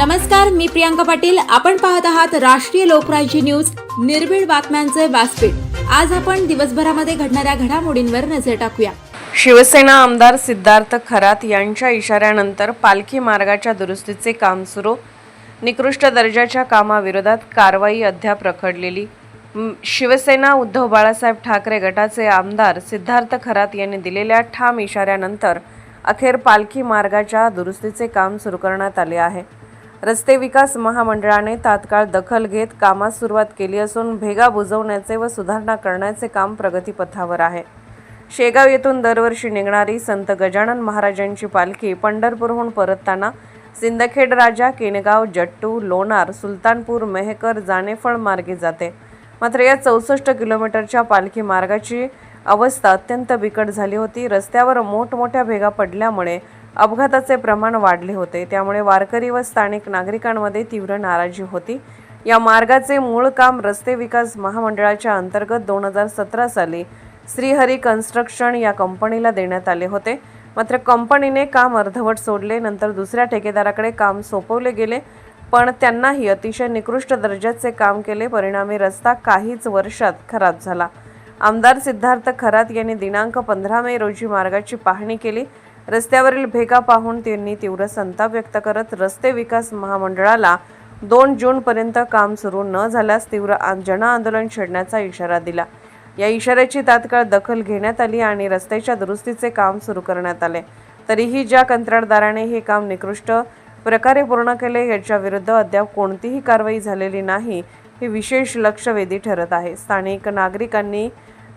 नमस्कार मी प्रियांका पाटील. आपण पाहत आहात राष्ट्रीय लोकराज्य न्यूज. निर्भीड बातम्यांचे व्यासपीठ. आज आपण दिवसभरामध्ये घडणाऱ्या घडामोडींवर नजर टाकूया. शिवसेना आमदार सिद्धार्थ खरात यांच्या इशाऱ्यानंतर पालखी मार्गाच्या दुरुस्तीचे काम सुरू. निकृष्ट दर्जाच्या कामाविरोधात कारवाई अद्याप रखडलेली. शिवसेना उद्धव बाळासाहेब ठाकरे गटाचे आमदार सिद्धार्थ खरात यांनी दिलेल्या ठाम इशाऱ्यानंतर अखेर पालखी मार्गाच्या दुरुस्तीचे काम सुरू करण्यात आले आहे. रस्ते विकास महामंडळाने तात्काळ दखल घेत कामास सुरुवात केली असून भेगा बुजवण्याचे व सुधारणा करण्याचे काम प्रगतीपथावर आहे. शेगाव येथून दरवर्षी निघणारी संत गजानन महाराजांची पालखी पंढरपूरहून परतताना सिंदखेड राजा केनगाव जट्टू लोणार सुलतानपूर मेहकर जानेफळ मार्गे जाते. मात्र या चौसष्ट किलोमीटरच्या पालखी मार्गाची अवस्था अत्यंत बिकट झाली होती. रस्त्यावर मोठमोठ्या भेगा पडल्यामुळे अपघाताचे प्रमाण वाढले होते. त्यामुळे वारकरी व स्थानिक नागरिकांमध्ये तीव्र नाराजी होती. या मार्गाचे मूळ काम रस्ते विकास महामंडळाच्या अंतर्गत दोन हजार सतरा साली श्रीहरी कन्स्ट्रक्शन या कंपनीला देण्यात आले होते. मात्र कंपनीने काम अर्धवट सोडले नंतर दुसऱ्या ठेकेदाराकडे काम सोपवले गेले. पण त्यांनाही अतिशय निकृष्ट दर्जाचे काम केले. परिणामी रस्ता काहीच वर्षात खराब झाला. आमदार सिद्धार्थ खरात यांनी दिनांक पंधरा मे रोजी मार्गाची पाहणी केली. रस्त्यावरील भेगा पाहून त्यांनी तीव्र संताप व्यक्त करत रस्ते विकास महामंडळाला दोन जूनपर्यंत काम सुरू न झाल्यास तीव्र जन आंदोलन छेडण्याचा इशारा दिला. या इशाऱ्याची तात्काळ दखल घेण्यात आली आणि रस्त्याच्या दुरुस्तीचे काम सुरू करण्यात आले. तरीही ज्या कंत्राटदाराने हे काम निकृष्ट प्रकारे पूर्ण केले याच्या विरुद्ध अद्याप कोणतीही कारवाई झालेली नाही हे विशेष लक्षवेधी ठरत आहे. स्थानिक नागरिकांनी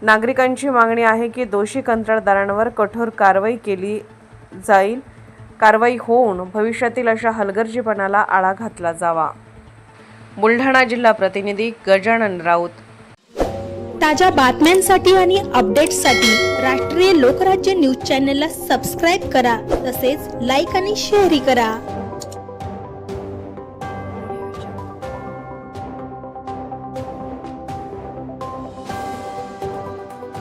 नागरिकांची मागणी आहे की दोषी कंत्राटदारांवर कठोर कारवाई केली जाईल. कारवाई होऊन भविष्यातील अशा हलगर्जीपणाला आळा घातला जावा. बुलढाणा जिल्हा प्रतिनिधी गजानन राऊत. ताज्या बातम्यांसाठी आणि अपडेट्ससाठी राष्ट्रीय लोकराज्य न्यूज चॅनलला सबस्क्राईब करा. तसेच लाईक आणि शेअरही करा.